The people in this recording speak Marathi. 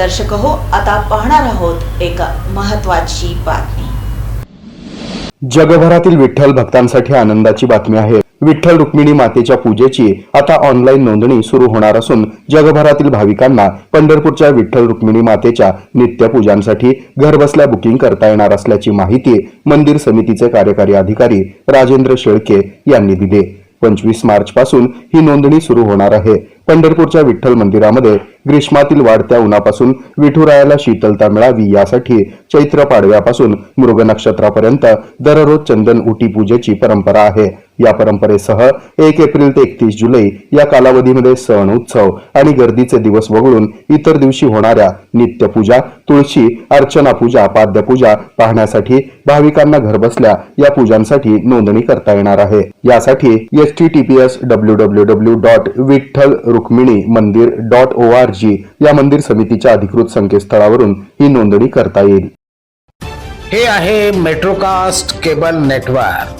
दर्शक हो आता पाहणार आहोत एक महत्वाची बातमी. जगभरातील विठ्ठल भक्तांसाठी आनंदाची बातमी आहे. विठ्ठल रुक्मिणी मातेच्या पूजेची आता ऑनलाईन नोंदणी सुरू होणार असून जगभरातील भाविकांना पंढरपूरच्या विठ्ठल रुक्मिणी मातेच्या नित्यपूजांसाठी घरबसल्या बुकिंग करता येणार असल्याची माहिती मंदिर समितीचे कार्यकारी अधिकारी राजेंद्र शेळके यांनी दिली. पंचवीस मार्च पासून ही नोंदणी सुरू होणार आहे. पंढरपूरच्या विठ्ठल मंदिरामध्ये ग्रीष्मातील वाढत्या उन्हापासून विठुरायाला शीतलता मिळावी यासाठी चैत्र पाडव्यापासून मृग नक्षत्रापर्यंत दररोज चंदन उटी पूजेची परंपरा आहे. या परंपरेसह एक एप्रिल ते एकतीस जुलै या कालावधीमध्ये सण उत्सव आणि गर्दीचे दिवस वगळून इतर दिवशी होणाऱ्या नित्यपूजा तुळशी अर्चना पूजा पाद्यपूजा पाहण्यासाठी भाविकांना घरबसल्या या पूजांसाठी नोंदणी करता येणार आहे. यासाठी H T T P S W W W dot Vitthal Rukmini mandir dot O R G या मंदिर समितीच्या अधिकृत संकेतस्थळावरून ही नोंदणी करता येईल. हे आहे मेट्रोकास्ट केबल नेटवर्क.